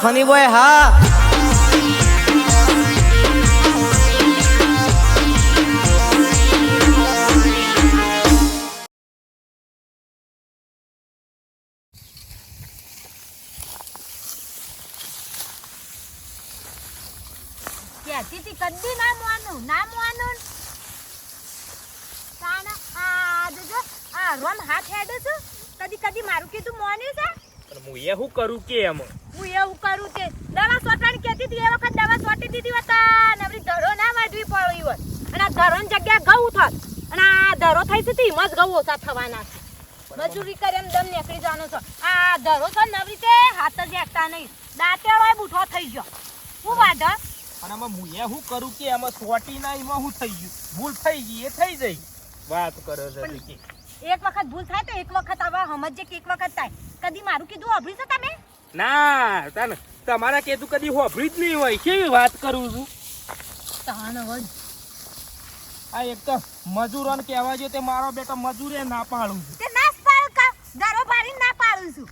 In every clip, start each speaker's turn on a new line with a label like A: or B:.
A: Funny boy હા
B: કહેતી કદી ના મોનું ના મોનું. તાના આ જોજો આ રોમ હાથ હેડે છે. કદી કદી મારું કીધું મોન્યું છે?
C: પણ હું એ શું કરું કે એમ?
B: હું એવું કરું તે દવા સોટવાની કહેતી હતી એ વખત દવા સોટી દીધી હતા નવરી ધરો ના વાઢવી પડી હોત. અને આ ધરોની જગ્યા ઘઉં થાત. અને આ ધરો થઈ છે તે એમ જ ઘઉં ઓછા થવાના છે. મજૂરી કરે એમ દમ નીકળી જવાનો છો. આ ધરો ને નવરી તે હાથ જ એકતા નહીં. દાંતેડો બૂઠો થઈ ગયો. હું વાંધો
C: અને આમાં હું એ શું કરું કે એમાં સોટી ના એમાં શું થઈ ગયું? ભૂલ થઈ ગઈ એ થઈ જઈ વાત કરો છો
B: એક વખત ભૂલ થાય તો એક વખત આવા સમજે કે એક વખત થાય. કદી મારું કીધું અભળી છે તમે?
C: ના તને તમારા કીધું કદી હોભળી જ નહીં હોય. કેવી વાત કરું છું?
B: તાણ હોય
C: આ એક તો મજૂરોને કહેવા જોઈએ તે મારો બેટો મજૂરે ના પાડું છું.
B: તે ના પાડ કા દરો પાડીને ના પાડું છું.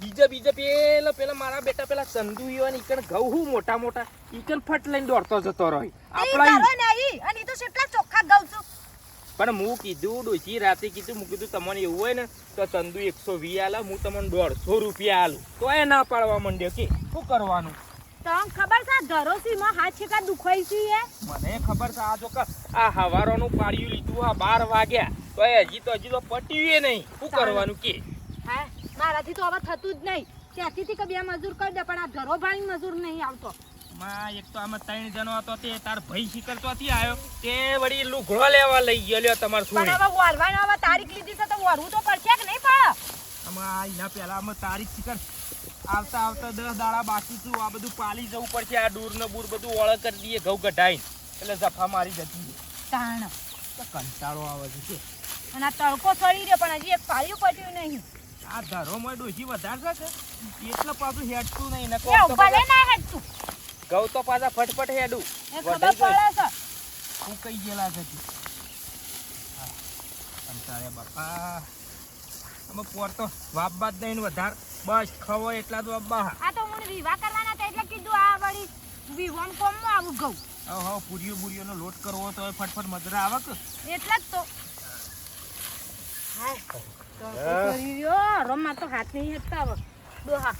C: બીજા બીજા પેલા પેલા મારા બેટા પેલા ચંદુ ઈવન ઈકણ ઘઉં હું મોટા મોટા ઈકણ ફટ લઈને દોડતો જતો રહ્યો.
B: ઈ
C: આપણા
B: નહીં અને તો કેટલા ચોખ્ખા ઘઉં છું.
C: પણ હું કીધું ડોસી રાતે કીધું હું કીધું તમને એવું હોય ને તો ચંદુ એકસો વી આલે હું તમને દોઢસો રૂપિયા આલું. તો એ ના પાડવા માંડ્યો કે શું કરવાનું?
B: તમને ખબર છે ધરો માં હાથ છેકા દુખાય છે
C: મને ખબર છે આ જો આ હવારોનું પાડ્યું લીધું આ બાર વાગ્યા તો એ હજી તો હજી તો પટ્યું નહીં. શું કરવાનું કે?
B: હા મારાથી તો હવે થતું જ નહીં. ત્યાંથી કે બે મજૂર કરી દે પણ આ ધરો ભાઈ મજૂર નહીં આવતો.
C: માં એક તો આમાં ત્રણ જણો હતો તે તાર ભાઈ શિકર ચોથી આવ્યો. તે વળી લુઘડો લેવા લઈ ગયો લ્યો તમાર
B: પણ
C: છોડી
B: હવે વળવાનો હવે તારીખ લીધી છે તો વળવું તો પડશે કે નહીં પડે
C: આમાં એના પહેલા આમાં તારીખ શિકર આવતા આવતા દસ દાડા બાકી છું આ બધું પાલી જવું પડશે આ દૂર ને બૂર બધું ઓળખ કરી દઈએ ઘઉં કઢાઈને એટલે જફા મારી જતી
B: તાણ.
C: તો કંટાળો આવે છે
B: અને આ તડકો સડી રહ્યો પણ હજી એક પાળિયું પડ્યું નહીં.
C: આ ધરોમાં ડોસી વધારે છે કે? એટલે પાછું હેઠતું નહીં ને કોક
B: ભલે ના હેડતું.
C: ઘઉં તો પાછા ફટફટ હેડું.
B: એ ખબર પડે છે.
C: હું કઈ ગયેલા છે? હા, બાપા અમે પોર તો વાપ બાદ દઈને વધાર બસ ખવો એટલા તો અબ્બા
B: આ તો મને વિવાહ કરવાના હતા એટલે કીધું આ વળી વિવાહ કોમમાં આવું ઘઉં.
C: હા હવે પૂરીઓ બુરીઓનો લોટ કરવો તો ફટફટ મજરા આવે કે?
B: એટલે જ તો. હા. તો. રમવા તો હાથ નહીં હેતા હવે. ડોહા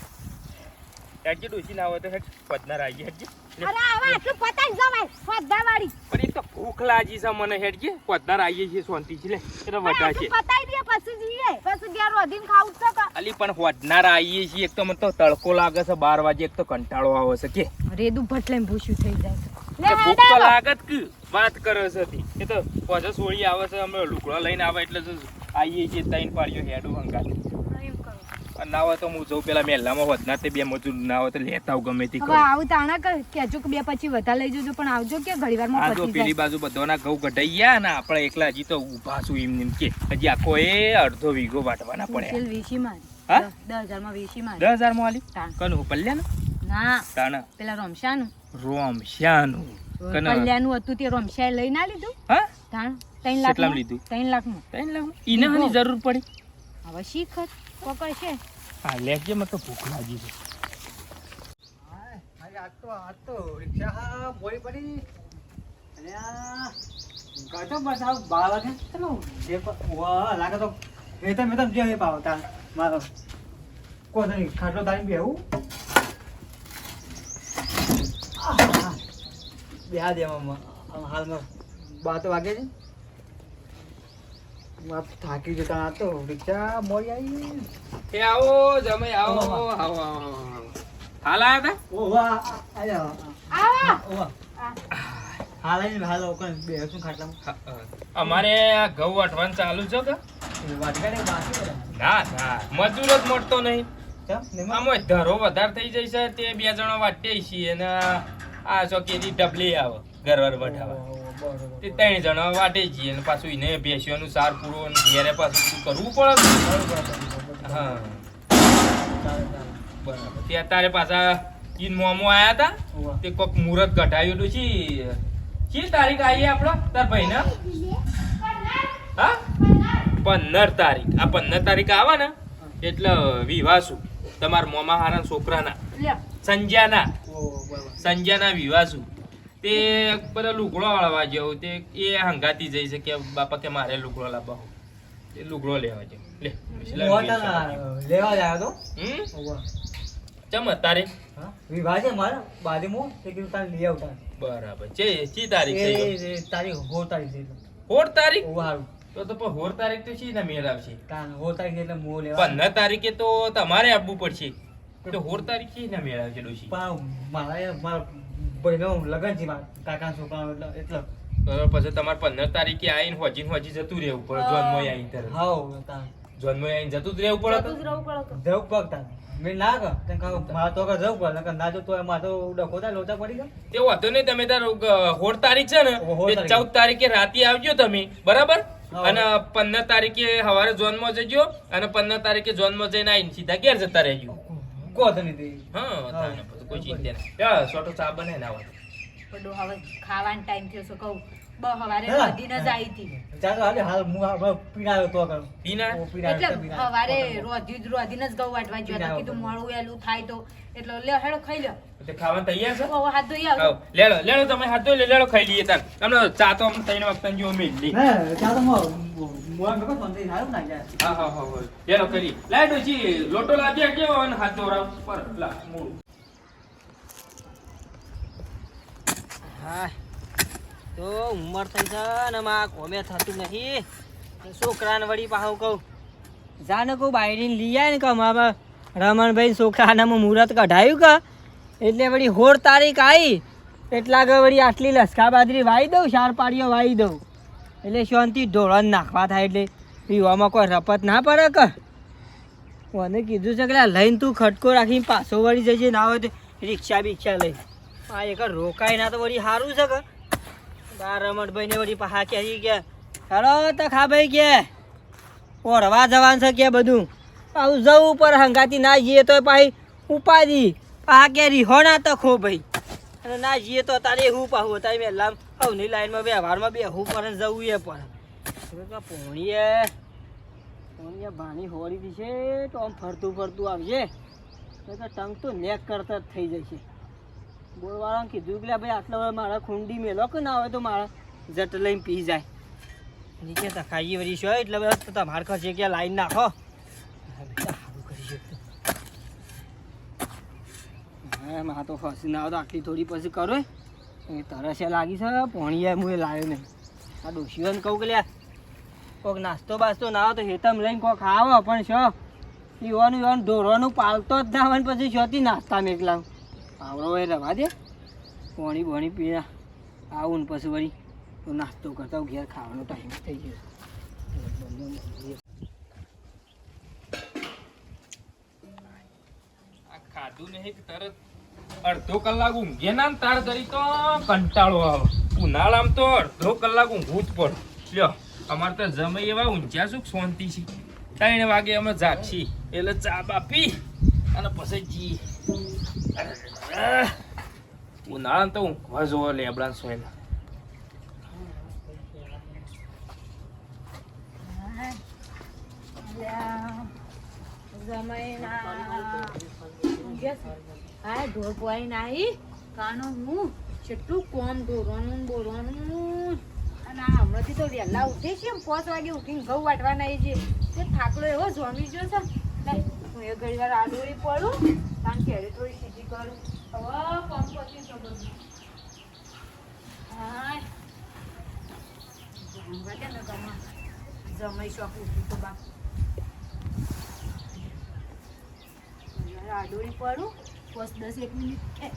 C: હેડજી ડોસી ના હોય તો હેડ પદનાર આવી હેડજી
B: અરે આવા આટલું પતાઈ જવાય ફદ્દાવાળી
C: પણ એ તો ભૂખ લાગી છે મને હેડજી પદનાર આવીએ છીએ શાંતિ છે લે. એટલે વડા છે.
B: પતાઈ દે પછી જઈએ. પછી ઘેર વધીને ખાવું છે કે
C: અલી પણ હોડનાર આવીએ છીએ એક તો મને તો તડકો લાગે છે બાર વાગે એક તો કંટાળો આવે છે કે.
B: રેદું ભટલે ભૂસ્યું થઈ જાય છે. લે
C: ભૂખ તો લાગત કે વાત કરે છે તી. એ તો પાછો સોળી આવે છે અમે લુગડો લઈને આવે એટલે આવીએ છીએ તૈન પાડ્યો હેડું હંગાતે. ના હોય તો હું જઉં પેલા મેલામાં વધના તે બે મજૂર ના હોય તો લેતા આવું ગમે તે
B: હવે આવું તાણા કર કેજો કે બે પછી વધારે લઈ જજો પણ આવજો કે ઘડી
C: આ
B: વારમાં
C: પેલી બાજુ બધાના ઘઉં કઢાઈ ગયા ને આપણે એકલા હજી તો ઊભા છું એમ નેમ કે. હજી આખો એ અડધો વીઘો વાટવાના
B: પડે વીસી માં
C: હા?
B: દસ હજારમાં વીસી માં
C: દસ હજારમાં આલી? કનું પલ્યાનું
B: ના.
C: તાણા.
B: પેલા રમશાનું.
C: રોમ
B: કલ્યાણનું હતું તે રમશાએ લઈ ના લીધું?
C: હા?
B: તાણ ત્રણ લાખ
C: લીધું?
B: ત્રણ લાખનું
C: તૈન લાવું ઈને જરૂર પડી.
B: હવે શીખત પકડ છે
C: હા લેખજે મને તો ભૂખ લાગી છે.
A: આજ તો આજ તો રિક્ષા મોડી પડી. અને આ ગજો બધા બાર ચલો જે લાગે તો મારો કોઈ નહીં, ખાટલો દાઈને બેહું. બેહા દેવામાં હાલમાં બાર તો વાગે છે. થાકી જતા તો રિક્ષા મોડી આવી
C: એ આવો જમે આવો આવો આવો. હાલ આયા તા
A: ઓ વાહ આયા
B: આવા
A: ઓ વાહ હાલ હાલ ખાટલામાં
C: હા, હા. અમારે આ ઘઉં વાટવાનું ચાલુ છે કે
A: વાટકાને બાકી બધા.
C: ના ના મજૂર જ મળતો નહીં
A: કેમ?
C: આમાં ધરો વધારે થઈ જાય છે તે બે જણા વાટે છીએ અને આ ચોકેથી ડબલી આવે ઘરવાર બઠાવા તે ત્રણ જણા વાટે છીએ અને પાછું એને ભેંસીઓનું સાર પૂરો ઘેરે પાછું કરવું પડે. હા. બરાબર. તે અત્યારે પાછા ઈન મોમો આયા હતા. તે કોક મુહૂર્ત ઘટાયું છે શી. તારીખ આવી આપણો તાર ભાઈ ને હા? પંદર તારીખ. આ પંદર તારીખ આવે ને એટલે વિવાહ શું? તમારા મોમા હારા છોકરાના? સંજ્યાના? સંજ્યાના વિવાહ છું તે પેલા લુગડો વાળવા જેવું. તે એ હંગાતી જઈ છે કે બાપા કે મારે લુગડો લાવવા એ લુગડો લેવા જાવ. લે
A: હું
C: લાવી
A: જ આવ્યો તો. ઓહો.
C: ચમ તારે
A: વિવાહ છે મારા? બાજુમાં તે કીધું તારે લઈ આવતા.
C: બરાબર. છે ચી તારીખ છે
A: તારીખ હો તારીખ છે.
C: હોળ તારીખ?
A: હારું.
C: તો તો પણ હોળ તારીખ તો શી ના મેળ આવશે?
A: તાન હોળ તારીખ એટલે મોં લેવા.
C: પંદર તારીખે તો તમારે આપવું પડશે. તો હોળ તારીખ શી ના મેળ આવશે ડોશી?
A: પણ મારા મારા ભાઈનો લગન છે મારા કાકાના છોકરાનો એટલે એટલે.
C: પછી તમારે પંદર તારીખે આવીને હોજી ને હોજી જતું રહેવું પડે જોનમાં આવીને
A: તાન
C: જોનમાં આઈને જતું જ રહેવું પડે
B: જતું જ રહેવું પડે
A: જવું પગ તાન મેં ના કર તને કહું મારે તો આગળ જવું પડે નકર ના જો તો એમાં તો ઉડા થાય લોચા પડી જાય.
C: તે વાંધો નહીં તમે તાર હોળ તારીખ છે ને તે
A: તારીખ.
C: ચૌદ તારીખે રાતે આવજો તમે બરાબર? અને પંદર તારીખે સવારે ઝોનમાં જજો અને પંદર તારીખે ઝોનમાં જઈને આવીને સીધા ઘેર જતા રહેજો.
A: કો તને તે.
C: હા તાને કોઈ ચિંતા નહીં. સોટો ચા બને ના હોય
B: ખાવાનો ટાઈમ થયો છે કહું. હવારે
A: હા.
B: વધીને જ હતી.
A: ચાલો હાલે હાલ હું આ પીણાયો તો આગળ.
C: પીના
B: એટલે હવારે રોધી જ રોધીને જ ઘઉં વાટવા ગયો
A: પીના
B: કીધું
A: વગર.
B: મોડું થાય તો. એટલે લે હેડો ખાઈ લો.
C: તે ખાવાનું તૈયાર છે?
B: હવે હાથ ધોઈ આવ,
C: લેડો લેડો તમે હાથ ધોઈ લે લેડો ખાઈ લઈએ તાર તમને ચા તો ત્રણ વખત જેવો મેલી
A: હે ચાલો મો મોવા મેકો તો હારું ના જાય.
C: હા હા હા હા. લેડો કરી. લાય ડોશી લોટો લાવી કેવો અને હાથ ધોરાવ પર લા મૂળ.
D: હા. તો ઉંમર થઈ છે ને માં કોમે થતું નથી. છોકરાને વળી પાહો કહું, જાને કહું બાયડીને લઈ આવે ને કહું મારા રમણભાઈ છોકરાનામાં મુહૂર્ત કઢાયું કે? એટલે વળી હોળ તારીખ આવી એટલા આગળ વળી આટલી લસકા બાદરી વાઈ દઉં, ચાર પાડીઓ વાઈ દઉં. એટલે શાંતિ ઢોળણ નાખવા થાય એટલે પીવામાં કોઈ રપત ના પડે કે? મને કીધું છે કે લઈને તું ખટકો રાખીને પાછો વળી જજે, ના હોય તો રિક્ષા બિક્ષા લઈ. આ એક રોકાય ના તો વળી સારું છે કે? બાર રમણભાઈ ને વળી પાહા કે કે હેલો તો ખા ભાઈ કે, ઓરવા જવાનું છે કે બધું? પાછું જવું પર હંગાતી ના જઈએ તો પાછી ઉપાધી પાહા કે તો ખો ભાઈ. અને ના જઈએ તો તારે હું પાહું? તારે વહેલા હવની લાઈનમાં વ્યવહારમાં બે હું પર જવું એ પણ પોણીએ પોણીએ ભાણી હોળી દીશે તો આમ ફરતું ફરતું નહીં તો ટંગ તો નેક કરતા જ થઈ જશે. બોલવાળાને કીધું કે ભાઈ આટલા વાર મારા ખૂંડી મેલો કે ના આવે તો મારા જટ લઈને પી જાય. નીચે તખાઈ વળી છો એટલે બધા તો તમારે ખર્ચે કે લાઈન નાખો. હા, મા તો. ખસી ના આવે તો આટલી થોડી પછી કરો એ તરસે લાગી છે પોણીએ હું એ લાવ્યો નહીં. આ ડોશીઓને કહું કે લે કોઈક નાસ્તો બાસ્તો ના આવે તો હેતમ લઈને કોઈક આવો પણ છો પીવાનું ઈવાનું ઢોરોનું પાલતો જ ના આવે પછી શોથી નાસ્તા મેકલા આવડો એ રવા દે. પાણી બોણી પીને આવું ને પછી વળી તો નાસ્તો કરતા ઘેર ખાવાનો ટાઈમ થઈ ગયો.
C: ખાધું નહીં તરત અડધો કલાક ઊંઘે તાર કરી કંટાળો આવે. ઉનાળામાં તો અડધો કલાક ઊંઘવું જ પડે. લ્યો, અમારે તો જમે એવા ઊંઝ્યા શું શાંતિ છે? ત્રણ વાગે અમે જાગશી, એટલે ચા બાપી અને પછી જી. ઉનાળામાં તો ઊંઘવા જોવો લેબડા સોયલા
B: હા ઢોર પોઈ નાઈ કાનો હું કેટલું કોમ ઢોરવાનું બોરવાનું અને હમણાંથી તો વહેલા ઉઠે છે એમ પાંચ વાગે ઉઠીને ઘઉં વાટવા નાઈ છે તે થાકલો એવો જોમી ગયો હું એ ઘડી વાર આડોળી પડું કારણ કે થોડી સીધી કરું જમાઈ શોખ ઉઠી તો બા આડોળી પડું બસ દસ એક મિનિટ એ,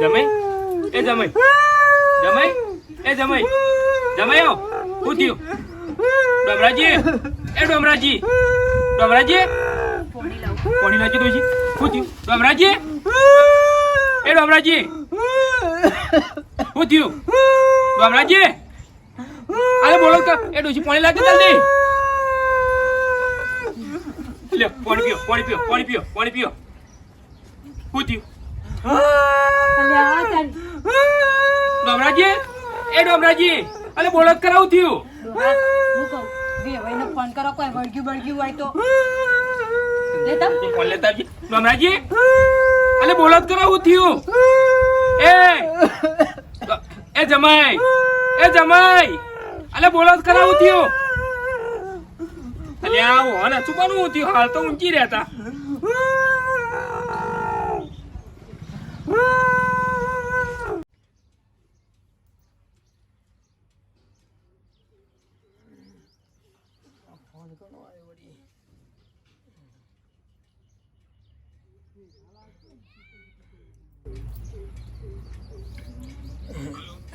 C: જમાઈ? એ જમાઈ. જમાઈ? એ જમાઈ. આવ. શું થયું ડોમરાજી. એ ડોમરાજી. ડોમરાજી. કોની લાવજો દોશી શું થયું ડોમરાજી. એ ડોમરાજી. શું થયું ડોમરાજી. અરે બોલો કે એ ડોશી પાણી લાગે જલ્દી લે પાણી પીઓ પાણી પીઓ પાણી પીઓ પાણી પીઓ. શું ડોમરાજી એ ડોમરાજી અલે બોલત કરાવું થયું.
B: હું કહું? વેવાઈને ફોન કરો કોઈ વળગ્યું બળગ્યું હોય તો
C: લેતા ડોમરાજી અલે બોલો તો કરાવું થયું. એ એ જમાઈ એ જમાઈ અલે બોલો તો કરાવું થયું. અલ્યા આવો અને શું બનવું થયું? હાલ તો ઊંચી રહેતા.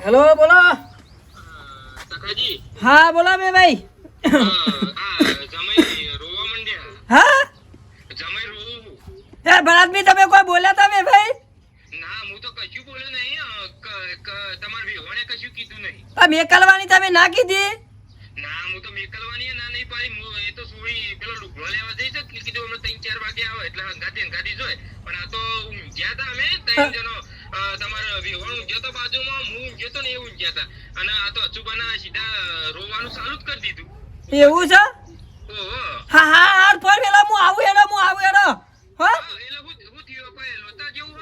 D: હેલો બોલો. હા બોલો બે ભાઈ. હા? એ ભરતભાઈ તમે કોઈ બોલ્યા તા બે ભાઈ?
C: ના
D: કલવાની તમે ના કીધી?
C: હું તો મેકલવાની ના નહીં પાડી એ તો સોળી પેલો લુગડો લેવા જઈ છે કે કીધું અમે ત્રણ ચાર વાગે આવે એટલે હંગાતી હંગાતી જોય પણ આ તો ઊંઘ્યા હતા અમે ત્રણ જણો. તમારે વિહોણ ઊંઘ્યો તો બાજુમાં હું ઊંઘ્યો તો ને એ ઊંઘ્યા હતા અને આ તો અચુબાના સીધા રોવાનું ચાલુ જ કરી દીધું.
D: એવું છે? હા હા હાર ફોર વેલા હું આવું એડો હું આવું એડો હો?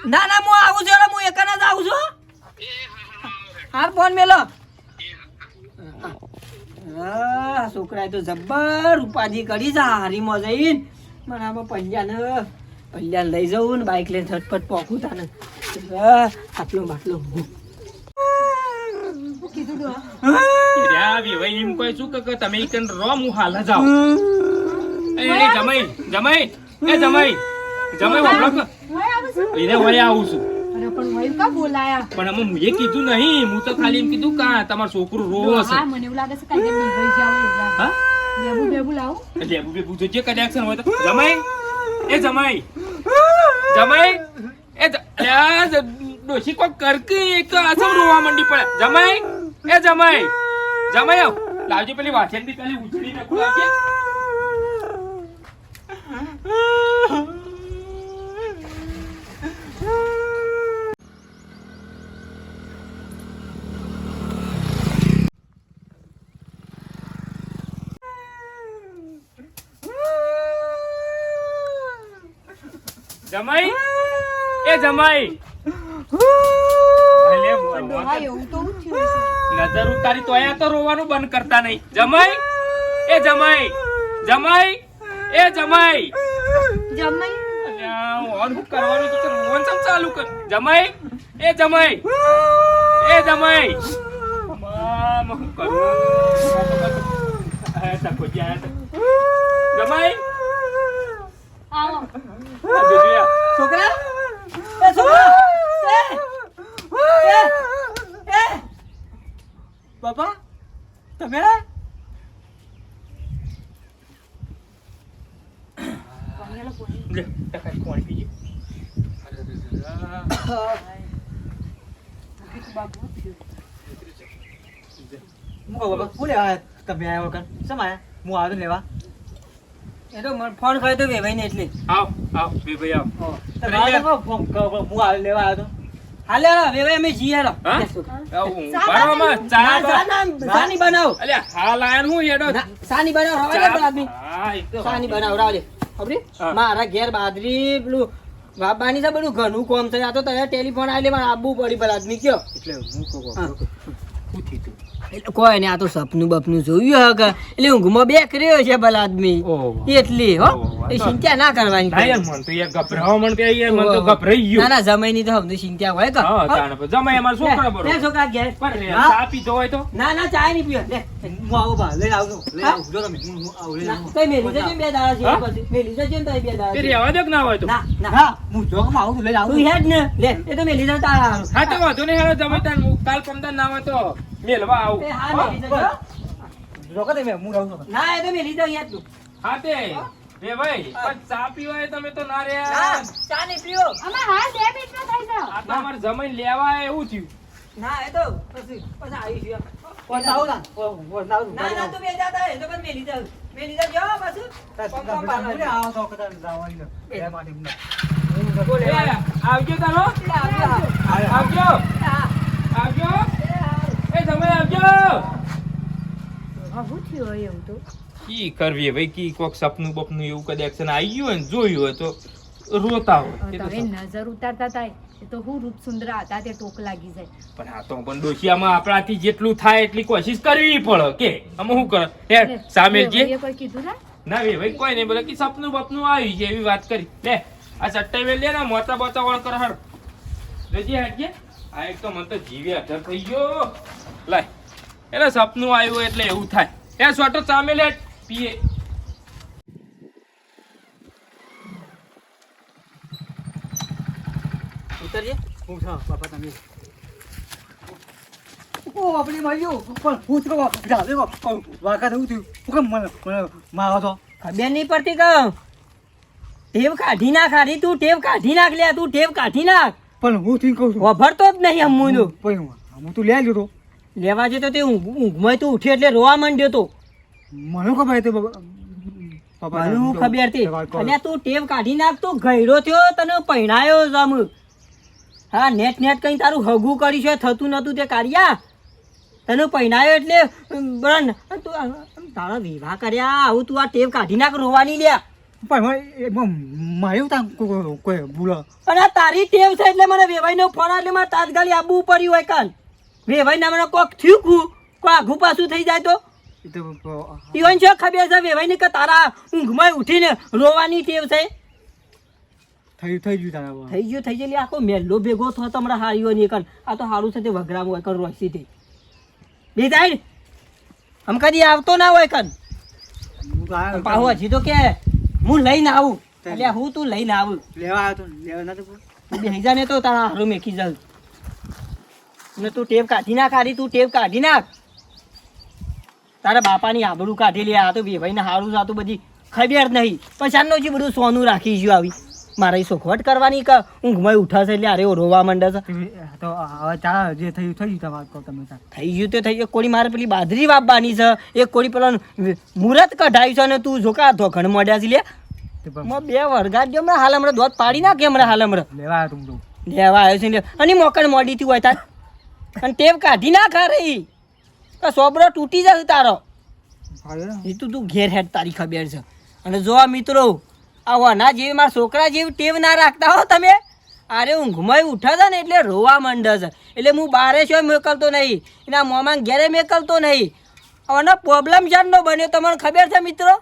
D: ના ના હું આવું છું હું એકને જ આવું છું
C: એ હા હા હા
D: હાર ફોન મેલો. છોકરાએ તો જબ્બર ઉપાધિ કરી જા હારીમાં જઈને. મને આમાં પંજાને પંજાને લઈ જવું ને બાઇક લઈને ઝટપટ પોખું તાને. આટલો બાટલો. હું.
C: જમાઈ જમાઈ જમાઈ જમાઈ
B: આવું છું. પણ કા બોલાયા?
C: પણ અમે મુએ કીધું નહીં. હું તો ખાલી એમ કીધું કા તમાર છોકરું રોવો છે.
B: હા મને એવું લાગે છે કાલે નિભાઈ જાવ એટલા
C: હા?
B: બેબુ બેબુ લાવો.
C: લેબુ બેબુ બેબુ જોજે કનેક્શન હોય તો જમાઈ? એ જમાઈ. જમાઈ? એ જ- ડોશી કોક કરકી એક આ રોવા મંડી પડે. જમાઈ? એ જમાઈ. જમાઈ લાવજો પેલી વાછેન બી પેલી ઉછળી નાખું લાવજે જમાઈ? એ જમાઈ. નજર ઉતારી તો અહીંયા તો રોવાનું બંધ કરતા નહીં. જમાઈ? એ જમાઈ. જમાઈ? એ જમાઈ.
B: જમાઈ?
C: ઓન હું કરવાનું તો રોવાનું ચમ ચાલુ કર. જમાઈ? એ જમાઈ. એ જમાઈ. મામ હું કરું. જમાઈ?
B: આવો.
D: છોકરા એ છોકરા એ! એ! બાપા તમે
C: લે ટકા કોણ પીજે
A: હું કહું બાબા શું તમે આવ્યો વગર શેમ આયા હું આવ્યો લેવા
D: એ તો મને ફોન કર્યો તો વેવાઈને એટલે.
C: આવ આવ વેભાઈ આવ.
A: હું હાલ લેવા આવ્યો તો.
D: હાલે વેવાઈ અમે જઈએ હાલો.
C: બરાબર
D: ના, ના, સાની બનાવ.
C: અલ્યા હાલ આયા હું
D: એડો સાની બનાવ હવે આદમી.
C: હા એ તો
D: સાની બનાવ રાવલે ખબરી મારા ઘેર બાદરી પેલું બાબાની છે બધું ઘણું કોમ છે. આ તો તને ટેલિફોન આલે મારે આપવું પડી પેલા આદમી કયો?
C: એટલે હું કહું
D: હું.
C: થયું તું?
D: એટલે કોઈ ને આ તો સપનું બપનું જોયું હે કે. એટલે ઊંઘમાં બે કર્યો છે ભલા આદમી. એટલી હો. એ ચિંતા ના કરવાની
C: ના મન તો યાર ગભરાવા મન કે યાર મન તો ગભરાઈ
D: ના
C: ગયો.
D: ના જમાઈની તો હમણાં ચિંતા હોય કે.
C: હા? જમાઈ અમારા છોકરા બરો
D: લે છોકરા ઘેર.
C: પર રે, ચા પીતો હોય તો?
D: ના ના ચા નહીં પીવા લે
A: હું આવું બા લઈને આવું. લઈને આવું જો તમે. હું આવું લઈને આવું.
D: કઈ મેલી જજો બે દાડા
C: છે
D: પછી. મેલી જજો ને તઈ બે દાડા
C: તે. રહેવા દે કે ના હોય તો?
D: ના ના.
A: હા હું જોકમાં આવું છું આવું
D: તું હેડ ને. લે એ તો મેલી જજો તારા
C: હા તો વાંધો નહીં હેડો જમાઈ તાર કાલ પમદાન ના હોય તો. મેલવા આવું.
D: હા? મેલી જજો.
A: રોકો તમે હું રહું છું.
D: ના એ તો મેલી જાઉં યાર તું.
C: હા તે. રે ભાઈ પણ ચા પીવાય તમે તો ના રે
D: ના ચા નહીં પીઓ
B: અમાર હા બે મિનિટ મિનિટમાં થઈ જાઓ
C: આ તો અમાર જમીન લેવા એવું થયું.
D: ના એ તો પછી પછી
A: આવી ગયો. ના.
D: ના ના. તું બે જાતા એ તો પણ મેલી જાઉં મેલી જાઉં જો પાછું. પંપ પંપ આવો
A: તો કદાચ જવાની છે. એ માટે
C: આવજો તારો.
D: એ
C: આવજો. આવજો
D: એ હા.
C: એ તમે આવજો
B: આવું થયું હોય એવું તો
C: કી કરવી ભાઈ કી કોક સપનું બપનું એવું કદાચ આવી ગયું ને જોયું હોય તો રોતા હોય.
B: તમે નજર ઉતારતા થાય તો હું રૂપ સુંદર હતા તે ટોક લાગી જાય.
C: પણ આ તો પણ ડોશિયામાં આપણાથી જેટલું થાય એટલી કોશિશ કરવી પડે કે? અમે શું કર હે સામે જે
B: કોઈ કીધું ના?
C: ના ભાઈ કોઈ નહીં બોલે કે સપનું બપનું આવી છે એવી વાત કરી. લે આ ચટ્ટાઈ વેલ લે ને મોટા બોતા વળ કર હર. જોજે હટજે આ એક તો મને તો જીવે અધર થઈ ગયો. લાય. એટલે સપનું આવ્યું એટલે એવું થાય. એ સોટો સામે લે પીએ.
D: ઉતરજે.
A: હું છું, બાપા તમે. ઓ, આપણે મળ્યું. પણ હું તો વાંકા થયું થયું. હું કેમ મને- મને મારો તો
D: ખબર નહીં પડતી કહું. ટેવ કાઢી નાખ હારી તું ટેવ કાઢી નાખ લે તું ટેવ કાઢી નાખ.
A: પણ હું થી કહું છું.
D: વભરતો જ નહીં તું.
A: પણ હું- હું તું લે લીધો
D: લેવા જતો તે ઊંઘ ઊંઘમાં તું ઉઠ્યો એટલે રોવા માંડ્યો તો.
A: મને ખબર હતી
D: મને ખબર હતી. અને તું ટેવ કાઢી નાખ તું ગયરો થયો તને પહેણાયો જમ હા નેટ નેટ કઈ તારું હગું કરી છે થતું નતું તે કાઢ્યા તને પહેણાયો એટલે બરાબર તું તારા વિવાહ કર્યા આવું તું આ ટેવ કાઢી નાખ રોવાની લ્યા.
A: પણ
D: તારી ટેવ છે એટલે મને વેવાઈનો ફોન આવે એટલે મારે તાજગાલી આપવું પડ્યું હોય કાન વેવાઈના મને કોક થયું કુ કોઈ આઘું પાછું થઈ જાય તો? ઈવન શું ખબર છે વેવાઈને કે તારા ઊંઘમાં ઉઠીને રોવાની ટેવ છે?
A: થઈ થઈ ગયું તારા
D: થઈ ગયું થઈ ગયું લે આખો મેલ્લો ભેગો થયો તો હમણાં હારીઓ નહીં કર. આ તો હારું છે તે વગરામ હોય કર રોસી થઈ બે સાઈડ. આમ કદી આવતો ના હોય કન પાહુ હજી તો કે હું લઈને આવું. એટલે હું તું લઈને આવું.
A: લેવા આવ્યો તો લેવા ના તો
D: તું બેહી ને તો તારા હારું મેકી જાઉં. ને તું ટેપ કાઢી નાખ આરી તું ટેપ કાઢી નાખ. તારા બાપાની આબરૂ કાઢી લે આ તો બે સારું હારું છે, આ તો બધી ખબર નહીં. પછી આનું જે બધું સોનું રાખી ગયું આવી. મારે ઈ સોખવટ કરવાની કે ઊંઘમાં ઉઠાશે એટલે અરે રોવા માંડે છે.
A: તો હવે ચાલો જે થયું થઈ ગયું તમે વાત કરો તમે
D: થઈ ગયું તે થઈ ગયું. કોળી મારે પેલી બાદરી વાપવાની છે એક કોળી પેલો મુહૂર્ત કઢાયું છે અને તું જોકા ધોખણ મોડ્યા છે લે. બે વરગાડ જો હમણાં હાલ હમણાં દોધ પાડી નાખે હમણાં હાલ હમણાં.
A: લેવા આવ્યો તું
D: લેવા આવ્યો છે અને મોકણ મોડી થી હોય તાર. અને ટેપ કાઢી ના ખા રહી તો સોબરો તૂટી જશે તારો. એ તો તું ઘેર હેડ તારી ખબર છે. અને જો મિત્રો આ વના જેવી મારા છોકરા જેવી ટેવ ના રાખતા હો તમે. અરે ઊંઘમાં ઉઠે છે ને એટલે રોવા માંડે છે. એટલે હું બારે છો મોકલતો નહીં. એના મોમાં ઘેરે મોકલતો નહીં. આનો પ્રોબ્લેમ જાણનો બન્યો તમને ખબર છે મિત્રો?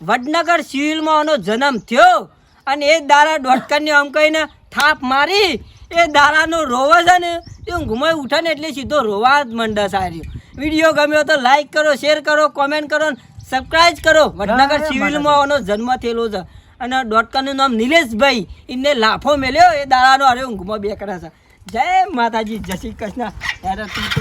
D: વડનગર સિવિલમાં આનો જન્મ થયો. અને એ દારા ડોટકરની આમ કહીને થાપ મારી. એ દાડાનો રોવો છે ને એ ઊંઘમાં ઉઠે ને એટલે સીધો રોવા જ મંડે સારી વીડિયો ગમ્યો તો લાઈક કરો શેર કરો કોમેન્ટ કરો સબસ્ક્રાઇબ કરો. વડનગર સિવિલમાં આનો જન્મ થયેલો છે. અને ડોટકાનું નામ નિલેશભાઈ. એને લાફો મેલ્યો એ દાડાનો અરે ઊંઘમાં બે કરે છે. જય માતાજી જય શ્રી કૃષ્ણ. ત્યારે તું તો